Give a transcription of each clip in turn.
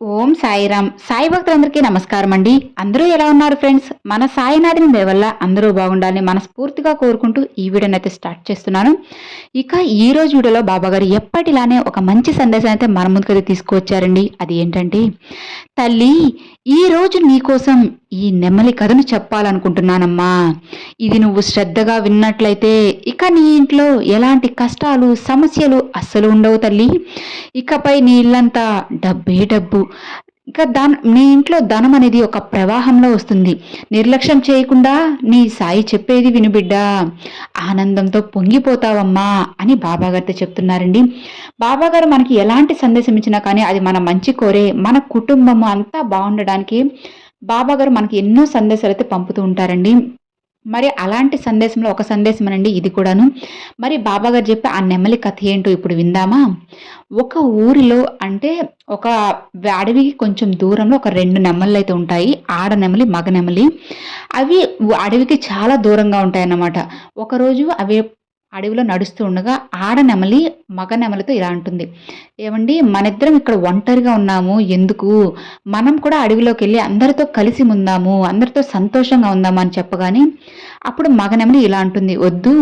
ఓం సాయిరామ్. సాయి భక్తులందరికీ నమస్కారం అండి. అందరూ ఎలా ఉన్నారు ఫ్రెండ్స్? మన సాయినాథిని దేవల్ల అందరూ బాగుండాలని మనస్ఫూర్తిగా కోరుకుంటూ ఈ వీడియోని అయితే స్టార్ట్ చేస్తున్నాను. ఇక ఈ రోజు వీడియోలో బాబా గారు ఎప్పటిలానే ఒక మంచి సందేశం అయితే మన ముందుకైతే తీసుకువచ్చారండి. అది ఏంటంటే తల్లి ఈ రోజు నీకోసం ఈ నెమలి కథను చెప్పాలనుకుంటున్నానమ్మా. ఇది నువ్వు శ్రద్ధగా విన్నట్లయితే ఇక నీ ఇంట్లో ఎలాంటి కష్టాలు సమస్యలు అస్సలు ఉండవు తల్లి. ఇకపై నీ ఇల్లంతా డబ్బే డబ్బు. ఇక దాన్ నీ ఇంట్లో ధనం అనేది ఒక ప్రవాహంలో వస్తుంది. నిర్లక్ష్యం చేయకుండా నీ సాయి చెప్పేది విను బిడ్డ. ఆనందంతో పొంగిపోతావమ్మా అని బాబాగారితో చెప్తున్నారండి. బాబాగారు మనకి ఎలాంటి సందేశం ఇచ్చినా కానీ అది మన మంచి కోరే మన కుటుంబం అంతా బాగుండడానికి బాబాగారు మనకి ఎన్నో సందేశాలు అయితే పంపుతూ ఉంటారండి. మరి అలాంటి సందేశంలో ఒక సందేశం అనండి ఇది కూడాను. మరి బాబా గారు చెప్పే ఆ నెమలి కథ ఏంటో ఇప్పుడు విందామా? ఒక ఊరిలో అంటే ఒక అడవికి కొంచెం దూరంలో ఒక రెండు నెమళ్ళు అయితే ఉంటాయి. ఆడ నెమలి మగ నెమలి. అవి అడవికి చాలా దూరంగా ఉంటాయి అన్నమాట ఒకరోజు అవి అడవిలో నడుస్తూ ఉండగా ఆడ నెమలి మగ నెమలితో ఇలా అంటుంది. ఏమండి మనిద్దరం ఇక్కడ ఒంటరిగా ఉన్నాము. ఎందుకు? మనం కూడా అడవిలోకి వెళ్ళి అందరితో కలిసి ఉందాము అందరితో సంతోషంగా ఉందాము అని చెప్పగానే అప్పుడు మగ నెమలి ఇలా అంటుంది. వద్దు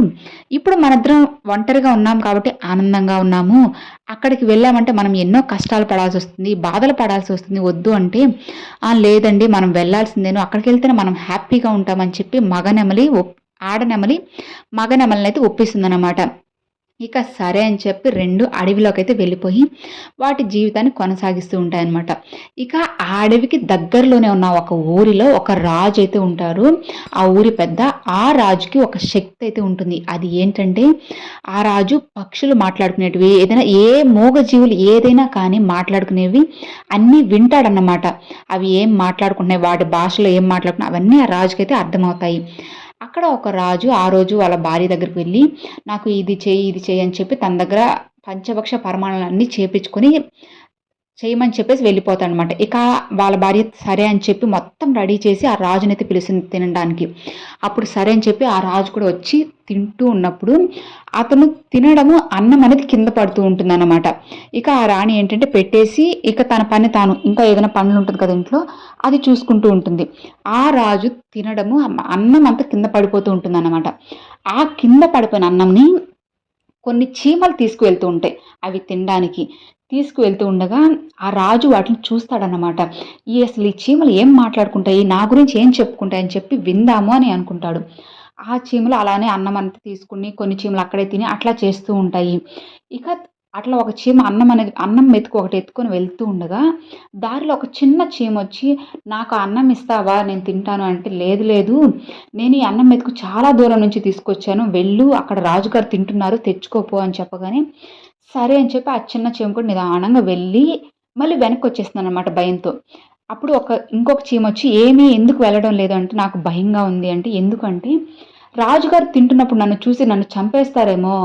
ఇప్పుడు మనిద్దరం ఒంటరిగా ఉన్నాం కాబట్టి ఆనందంగా ఉన్నాము. అక్కడికి వెళ్ళామంటే మనం ఎన్నో కష్టాలు పడాల్సి వస్తుంది బాధలు పడాల్సి వస్తుంది. వద్దు అంటే లేదండి మనం వెళ్ళాల్సిందేను అక్కడికి వెళ్తేనే మనం హ్యాపీగా ఉంటామని చెప్పి మగ నెమలి ఆడనమలి మగనమలని అయితే ఒప్పిస్తుందన్నమాట. ఇక సరే అని చెప్పి రెండు అడవిలోకి అయితే వెళ్ళిపోయి వాటి జీవితాన్ని కొనసాగిస్తూ ఉంటాయన్నమాట. ఇక ఆ అడవికి దగ్గరలోనే ఉన్న ఒక ఊరిలో ఒక రాజు అయితే ఉంటారు. ఆ ఊరి పెద్ద ఆ రాజుకి ఒక శక్తి అయితే ఉంటుంది. అది ఏంటంటే ఆ రాజు పక్షులు మాట్లాడుకునేటివి ఏదైనా ఏ మూగజీవులు ఏదైనా కానీ మాట్లాడుకునేవి అన్నీ వింటాడన్నమాట. అవి ఏం మాట్లాడుకుంటున్నాయి వాటి భాషలో ఏం మాట్లాడుకున్నాయి అవన్నీ ఆ రాజుకైతే అర్థమవుతాయి. అక్కడ ఒక రాజు ఆ రోజు వాళ్ళ భార్య దగ్గరికి వెళ్ళి నాకు ఇది చేయి ఇది చేయి అని చెప్పి తన దగ్గర పంచభక్ష పరమాణాలన్నీ చేపించుకొని చేయమని చెప్పేసి వెళ్ళిపోతాడు అనమాట ఇక వాళ్ళ భార్య సరే అని చెప్పి మొత్తం రెడీ చేసి ఆ రాజునైతే పిలుస్తుంది తినడానికి. అప్పుడు సరే అని చెప్పి ఆ రాజు కూడా వచ్చి తింటూ ఉన్నప్పుడు అతను తినడము అన్నం అనేది కింద పడుతూ ఉంటుందన్నమాట. ఇక ఆ రాణి ఏంటంటే పెట్టేసి ఇక తన పని తాను ఇంకా ఏదైనా పనులు ఉంటుంది కదా ఇంట్లో అది చూసుకుంటూ ఉంటుంది. ఆ రాజు తినడము అన్నం అంతా కింద పడిపోతూ ఉంటుందన్నమాట. ఆ కింద పడిపోయిన అన్నంని కొన్ని చీమలు తీసుకువెళ్తూ ఉంటాయి. అవి తినడానికి తీసుకువెళ్తూ ఉండగా ఆ రాజు వాటిని చూస్తాడనమాట ఈ అసలు ఈ చీమలు ఏం మాట్లాడుకుంటాయి? నా గురించి ఏం చెప్పుకుంటాయని చెప్పి విందాము అని అనుకుంటాడు. ఆ చీమలు అలానే అన్నం అంతా తీసుకుని కొన్ని చీమలు అక్కడే తిని అట్లా చేస్తూ ఉంటాయి. ఇక అట్లా ఒక చీమ అన్నం అనేది అన్నం మెతుకు ఒకటి ఎత్తుకొని వెళ్తూ ఉండగా దారిలో ఒక చిన్న చీమ వచ్చి నాకు అన్నం ఇస్తావా? నేను తింటాను అంటే లేదు లేదు. నేను ఈ అన్నం మెతుకు చాలా దూరం నుంచి తీసుకొచ్చాను. వెళ్ళు అక్కడ రాజుగారు తింటున్నారు తెచ్చుకోపో అని చెప్పగానే సరే అని చెప్పి ఆ చిన్న చీమ కూడా నిదానంగా వెళ్ళి మళ్ళీ వెనక్కి వచ్చేస్తుంది అనమాట భయంతో. అప్పుడు ఒక ఇంకొక చీమ వచ్చి ఏమీ ఎందుకు వెళ్ళడం లేదు? అంటే నాకు భయంగా ఉంది. అంటే ఎందుకంటే రాజుగారు తింటున్నప్పుడు నన్ను చూసి నన్ను చంపేస్తారేమో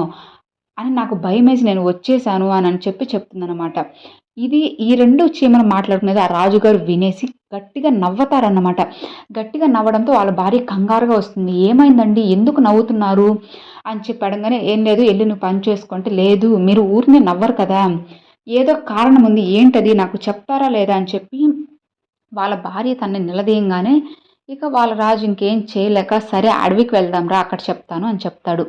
అని నాకు భయం వేసి నేను వచ్చేసాను అని అని చెప్పి చెప్తుందనమాట ఇది ఈ రెండు చీమలు మాట్లాడుకునేది ఆ రాజుగారు వినేసి గట్టిగా నవ్వతారన్నమాట. గట్టిగా నవ్వడంతో వాళ్ళ భార్య కంగారుగా వస్తుంది. ఏమైందండి? ఎందుకు నవ్వుతున్నారు? అని చెప్పి అడగానే ఏం లేదు వెళ్ళి నువ్వు పని చేసుకుంటే లేదు మీరు ఊరిని నవ్వరు కదా. ఏదో కారణం ఉంది ఏంటది? నాకు చెప్తారా లేదా? అని చెప్పి వాళ్ళ భార్య తనని నిలదీయంగానే ఇక వాళ్ళ రాజు ఇంకేం చేయలేక సరే అడవికి వెళ్దాం రా అక్కడ చెప్తాను అని చెప్తాడు.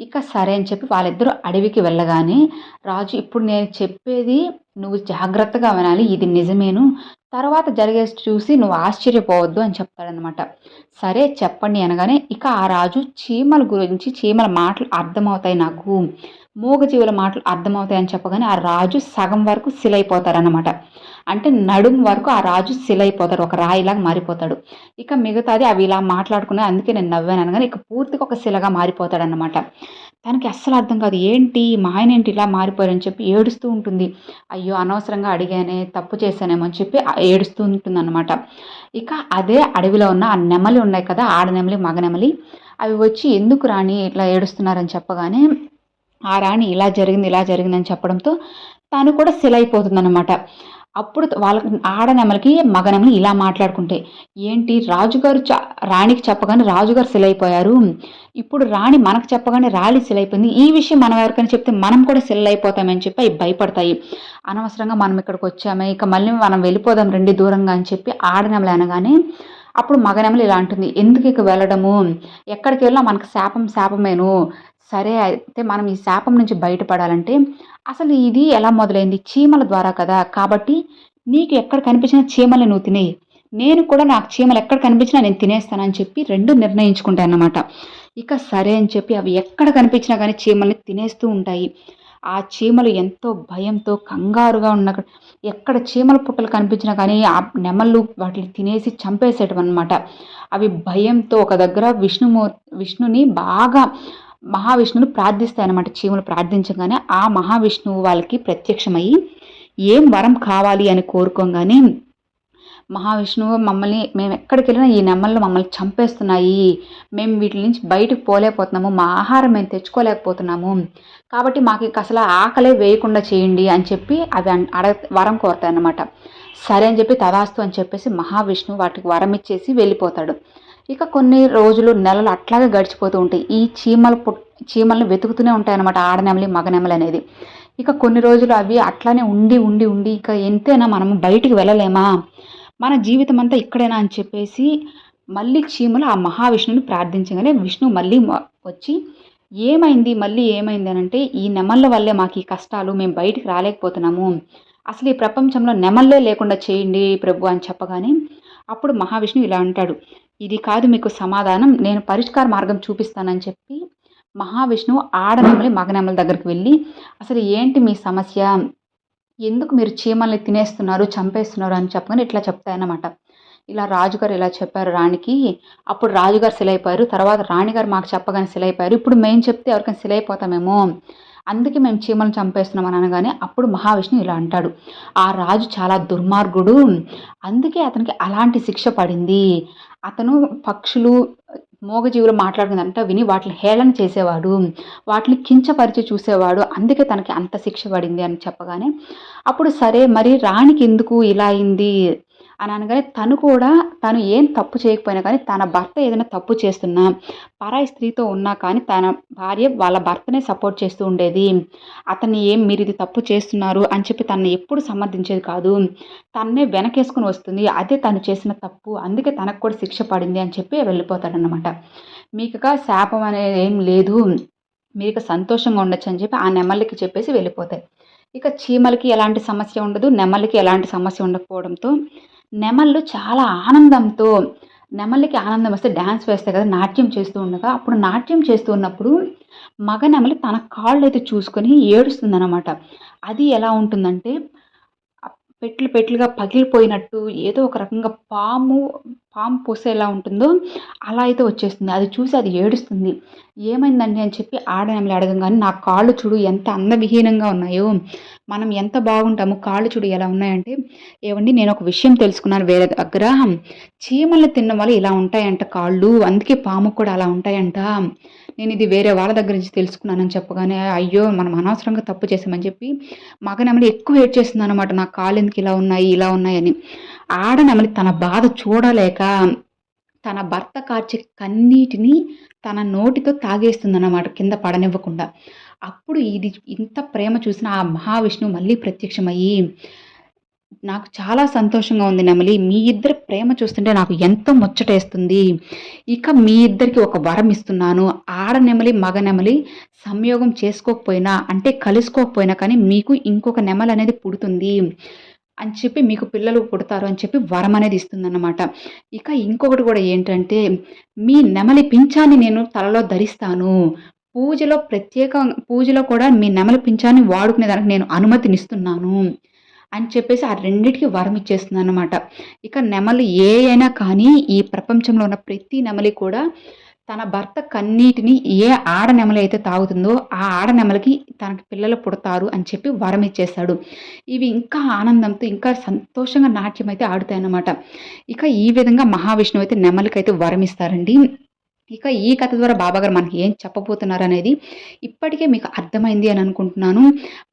ఇక సరే అని చెప్పి వాళ్ళిద్దరూ అడవికి వెళ్ళగానే రాజు ఇప్పుడు నేను చెప్పేది నువ్వు జాగ్రత్తగా వినాలి ఇది నిజమేను. తర్వాత జరిగే చూసి నువ్వు ఆశ్చర్యపోవద్దు అని చెప్తాడనమాట సరే చెప్పండి అనగానే ఇక ఆ రాజు చీమల గురించి చీమల మాటలు అర్థమవుతాయి నాకు. మూగజీవుల మాటలు అర్థమవుతాయి అని చెప్పగానే ఆ రాజు సగం వరకు సిలైపోతారనమాట అంటే నడుం వరకు ఆ రాజు సిలైపోతాడు ఒక రాయిలాగా మారిపోతాడు. ఇక మిగతాది అవి ఇలా మాట్లాడుకునే అందుకే నేను నవ్వాను అనగానే ఇక పూర్తిగా ఒక శిలగా మారిపోతాడనమాట తనకి అస్సలు అర్థం కాదు ఏంటి? మా ఆయన ఏంటి ఇలా మారిపోయారని చెప్పి ఏడుస్తూ ఉంటుంది. అయ్యో అనవసరంగా అడిగానే తప్పు చేశానేమో అని చెప్పి ఏడుస్తూ ఉంటుందన్నమాట. ఇక అదే అడవిలో ఉన్న ఆ నెమలి ఉన్నాయి కదా ఆడనెమలి మగనెమలి అవి వచ్చి ఎందుకు రాణి ఇట్లా ఏడుస్తున్నారని చెప్పగానే ఆ రాణి ఇలా జరిగింది ఇలా జరిగిందని చెప్పడంతో తను కూడా అనమాట అప్పుడు వాళ్ళకి ఆడనెమలకి మగనెమలి ఇలా మాట్లాడుకుంటే ఏంటి రాజుగారు చ రాణికి చెప్పగానే రాజుగారు సిలైపోయారు ఇప్పుడు రాణి మనకు చెప్పగానే రాణి సిలైపోయింది ఈ విషయం మనం ఎవరికైనా చెప్తే మనం కూడా సిల్ అయిపోతామని చెప్పి అవి భయపడతాయి. అనవసరంగా మనం ఇక్కడికి వచ్చామే ఇక మళ్ళీ మనం వెళ్ళిపోదాం రండి దూరంగా అని చెప్పి ఆడనెమలు అనగానే అప్పుడు మగనెమలు ఇలా అంటుంది ఎందుకు ఇక వెళ్ళడము? ఎక్కడికి వెళ్ళినా మనకు శాపం శాపమేను. సరే అయితే మనం ఈ శాపం నుంచి బయటపడాలంటే అసలు ఇది ఎలా మొదలైంది? చీమల ద్వారా కదా. కాబట్టి నీకు ఎక్కడ కనిపించిన చీమలు నువ్వు తినేయి. నేను కూడా నాకు చీమలు ఎక్కడ కనిపించినా నేను తినేస్తానని చెప్పి రెండు నిర్ణయించుకుంటాయి అన్నమాట. ఇక సరే అని చెప్పి అవి ఎక్కడ కనిపించినా కానీ చీమల్ని తినేస్తూ ఉంటాయి. ఆ చీమలు ఎంతో భయంతో కంగారుగా ఉన్న ఎక్కడ చీమల పుట్టలు కనిపించినా కానీ ఆ నెమళ్ళు వాటిని తినేసి చంపేసేటం అనమాట అవి భయంతో ఒక దగ్గర విష్ణుమూ విష్ణుని బాగా మహావిష్ణువుని ప్రార్థిస్తాయన్నమాట. చీమలు ప్రార్థించగానే ఆ మహావిష్ణువు వాళ్ళకి ప్రత్యక్షమయ్యి ఏం వరం కావాలి అని కోరుకోగానే మహావిష్ణువు మమ్మల్ని మేము ఎక్కడికి వెళ్ళినా ఈ నెమ్మలు మమ్మల్ని చంపేస్తున్నాయి. మేము వీటి నుంచి బయటకు పోలేకపోతున్నాము. మా ఆహారం మేము తెచ్చుకోలేకపోతున్నాము. కాబట్టి మాకు ఇక అసలు ఆకలే వేయకుండా చేయండి అని చెప్పి అవి అడ వరం కోరుతాయి అన్నమాట సరే అని చెప్పి తదాస్తు అని చెప్పేసి మహావిష్ణువు వాటికి వరం ఇచ్చేసి వెళ్ళిపోతాడు. ఇక కొన్ని రోజులు నెలలు అట్లాగే గడిచిపోతూ ఉంటాయి. ఈ చీమలు పు చీమల్ని వెతుకుతూనే ఉంటాయన్నమాట ఆడనెమలి మగనెమలి అనేది. ఇక కొన్ని రోజులు అవి అట్లానే ఉండి ఉండి ఉండి ఇక ఎంతైనా మనం బయటికి వెళ్ళలేమా? మన జీవితం అంతా ఇక్కడేనా అని చెప్పేసి మళ్ళీ చీమలు ఆ మహావిష్ణువుని ప్రార్థించగానే విష్ణు మళ్ళీ వచ్చి ఏమైంది మళ్ళీ ఏమైంది అని అంటే ఈ నెమళ్ళ వల్లే మాకు ఈ కష్టాలు మేము బయటికి రాలేకపోతున్నాము. అసలు ఈ ప్రపంచంలో నెమళ్ళే లేకుండా చేయండి ప్రభు అని చెప్పగానే అప్పుడు మహావిష్ణువు ఇలా అంటాడు. ఇది కాదు మీకు సమాధానం. నేను పరిష్కార మార్గం చూపిస్తానని చెప్పి మహావిష్ణువు ఆడనెమలి మగనెమల దగ్గరికి వెళ్ళి అసలు ఏంటి మీ సమస్య? ఎందుకు మీరు చీమల్ని తినేస్తున్నారు చంపేస్తున్నారు? అని చెప్పగానే ఇట్లా చెప్తాయన్నమాట. ఇలా రాజుగారు ఇలా చెప్పారు రాణికి. అప్పుడు రాజుగారు సిలైపోయారు. తర్వాత రాణిగారు మాకు చెప్పగానే సిలైపోయారు. ఇప్పుడు మేము చెప్తే ఎవరికైనా సిలైపోతామేమో? అందుకే మేము చీమలను చంపేస్తున్నాం అని అనగానే అప్పుడు మహావిష్ణువు ఇలా అంటాడు ఆ రాజు చాలా దుర్మార్గుడు. అందుకే అతనికి అలాంటి శిక్ష పడింది. అతను పక్షులు మూగజీవులు మాట్లాడుకుందంట విని వాటిని హేళన చేసేవాడు. వాటిని కించపరిచి చూసేవాడు. అందుకే తనకి అంత శిక్ష పడింది అని చెప్పగానే అప్పుడు సరే మరి రాణికి ఎందుకు ఇలా అయింది? అని అనగానే తను కూడా తను ఏం తప్పు చేయకపోయినా కానీ తన భర్త ఏదైనా తప్పు చేస్తున్నా పరాయి స్త్రీతో ఉన్నా కానీ తన భార్య వాళ్ళ భర్తనే సపోర్ట్ చేస్తూ ఉండేది. అతన్ని ఏం మీరు ఇది తప్పు చేస్తున్నారు అని చెప్పి తనని ఎప్పుడు సమర్థించేది కాదు. తన్నే వెనకేసుకుని వస్తుంది. అదే తను చేసిన తప్పు. అందుకే తనకు కూడా శిక్ష పడింది అని చెప్పి వెళ్ళిపోతాడనమాట మీకుగా శాపం అనేది ఏం లేదు. మీకు సంతోషంగా ఉండొచ్చు అని చెప్పి ఆ నెమలికి చెప్పేసి వెళ్ళిపోతాయి. ఇక చీమలకి ఎలాంటి సమస్య ఉండదు. నెమలికి ఎలాంటి సమస్య ఉండకపోవడంతో నెమళ్ళు చాలా ఆనందంతో నెమలికి ఆనందం వస్తే డ్యాన్స్ వేస్తాయి కదా నాట్యం చేస్తూ ఉండగా అప్పుడు నాట్యం చేస్తూ ఉన్నప్పుడు మగ నెమలి తన కాళ్ళు అయితే చూసుకొని ఏడుస్తుందన్నమాట. అది ఎలా ఉంటుందంటే పెట్లు పెట్లుగా పగిలిపోయినట్టు ఏదో ఒక రకంగా పాము పాము పూస ఎలా ఉంటుందో అలా అయితే వచ్చేస్తుంది. అది చూసి అది ఏడుస్తుంది. ఏమైందండి అని చెప్పి ఆడనెమలి అడగంగానే నా కాళ్ళు చూడు ఎంత అందవిహీనంగా ఉన్నాయో. మనం ఎంత బాగుంటాము కాళ్ళు చూడు ఎలా ఉన్నాయంటే ఏమండి నేను ఒక విషయం తెలుసుకున్నాను వేరే దగ్గర. చీమల్ని తిన్న వాళ్ళు ఇలా ఉంటాయంట కాళ్ళు అందుకే పాము కూడా అలా ఉంటాయంట. నేను ఇది వేరే వాళ్ళ దగ్గర నుంచి తెలుసుకున్నానని చెప్పగానే అయ్యో మనం అనవసరంగా తప్పు చేసామని చెప్పి మగనెమలి ఎక్కువ ఏడ్ చేస్తుంది అనమాట నా కాలు ఎందుకు ఇలా ఉన్నాయి ఇలా ఉన్నాయని ఆడనెమలి తన బాధ చూడలేక తన భర్త కార్చే కన్నీటిని తన నోటితో తాగేస్తుందన్నమాట కింద పడనివ్వకుండా. అప్పుడు ఇది ఇంత ప్రేమ చూసిన ఆ మహావిష్ణువు మళ్ళీ ప్రత్యక్షమయ్యి నాకు చాలా సంతోషంగా ఉంది నెమలి. మీ ఇద్దరి ప్రేమ చూస్తుంటే నాకు ఎంతో ముచ్చటేస్తుంది. ఇక మీ ఇద్దరికి ఒక వరం ఇస్తున్నాను. ఆడ నెమలి మగ నెమలి సంయోగం చేసుకోకపోయినా అంటే కలుసుకోకపోయినా కానీ మీకు ఇంకొక నెమలి అనేది పుడుతుంది అని చెప్పి మీకు పిల్లలు పుడతారు అని చెప్పి వరం అనేది ఇస్తుందన్నమాట. ఇక ఇంకొకటి కూడా ఏంటంటే మీ నెమలి పింఛాన్ని నేను తలలో ధరిస్తాను. పూజలో ప్రత్యేక పూజలో కూడా మీ నెమలి పింఛాన్ని వాడుకునే దానికి నేను అనుమతినిస్తున్నాను. అని చెప్పేసి ఆ రెండింటికి వరం ఇచ్చేస్తుంది అనమాట ఇక నెమలి ఏ అయినా కానీ ఈ ప్రపంచంలో ఉన్న ప్రతి నెమలి కూడా తన భర్త కన్నీటిని ఏ ఆడ నెమలి అయితే తాగుతుందో ఆ ఆడ నెమలికి తనకి పిల్లలు పుడతారు అని చెప్పి వరం ఇచ్చేస్తాడు. ఇవి ఇంకా ఆనందంతో ఇంకా సంతోషంగా నాట్యం అయితే ఆడుతాయి అన్నమాట ఇక ఈ విధంగా మహావిష్ణువు అయితే నెమలికి అయితే వరం ఇస్తారండి. ఇక ఈ కథ ద్వారా బాబాగారు మనకి ఏం చెప్పబోతున్నారు అనేది ఇప్పటికే మీకు అర్థమైంది అని అనుకుంటున్నాను.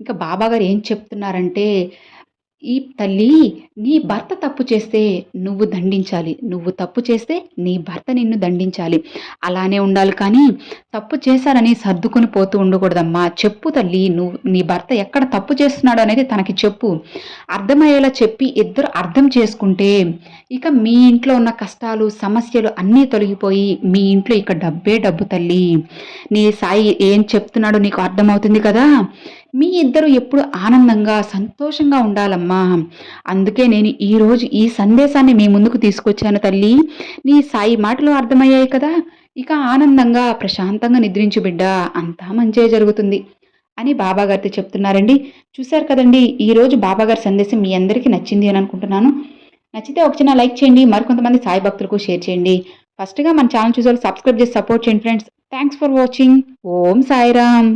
ఇంకా బాబాగారు ఏం చెప్తున్నారంటే ఈ తల్లి నీ భర్త తప్పు చేస్తే నువ్వు దండించాలి. నువ్వు తప్పు చేస్తే నీ భర్త నిన్ను దండించాలి. అలానే ఉండాలి కానీ తప్పు చేశారని సర్దుకుని పోతూ ఉండకూడదమ్మా. చెప్పు తల్లి నువ్వు నీ భర్త ఎక్కడ తప్పు చేస్తున్నాడు అనేది తనకి చెప్పు. అర్థమయ్యేలా చెప్పి ఇద్దరు అర్థం చేసుకుంటే ఇక మీ ఇంట్లో ఉన్న కష్టాలు సమస్యలు అన్నీ తొలగిపోయి మీ ఇంట్లో ఇక డబ్బే డబ్బు తల్లి. నీ సాయి ఏం చెప్తున్నాడో నీకు అర్థమవుతుంది కదా? మీ ఇద్దరు ఎప్పుడు ఆనందంగా సంతోషంగా ఉండాలమ్మా. అందుకే నేను ఈరోజు ఈ సందేశాన్ని మీ ముందుకు తీసుకొచ్చాను తల్లి. నీ సాయి మాటలు అర్థమయ్యాయి కదా? ఇక ఆనందంగా ప్రశాంతంగా నిద్రించు బిడ్డ. అంతా మంచిగా జరుగుతుంది అని బాబాగారితో చెప్తున్నారండి. చూశారు కదండి ఈరోజు బాబాగారి సందేశం మీ అందరికీ నచ్చింది అని అనుకుంటున్నాను. నచ్చితే ఒక చిన్న లైక్ చేయండి మరికొంతమంది సాయి భక్తులకు షేర్ చేయండి. ఫస్ట్గా మన ఛానల్ చూసే సబ్స్క్రైబ్ చేసి సపోర్ట్ చేయండి friends. Thanks for watching. Om Sairam.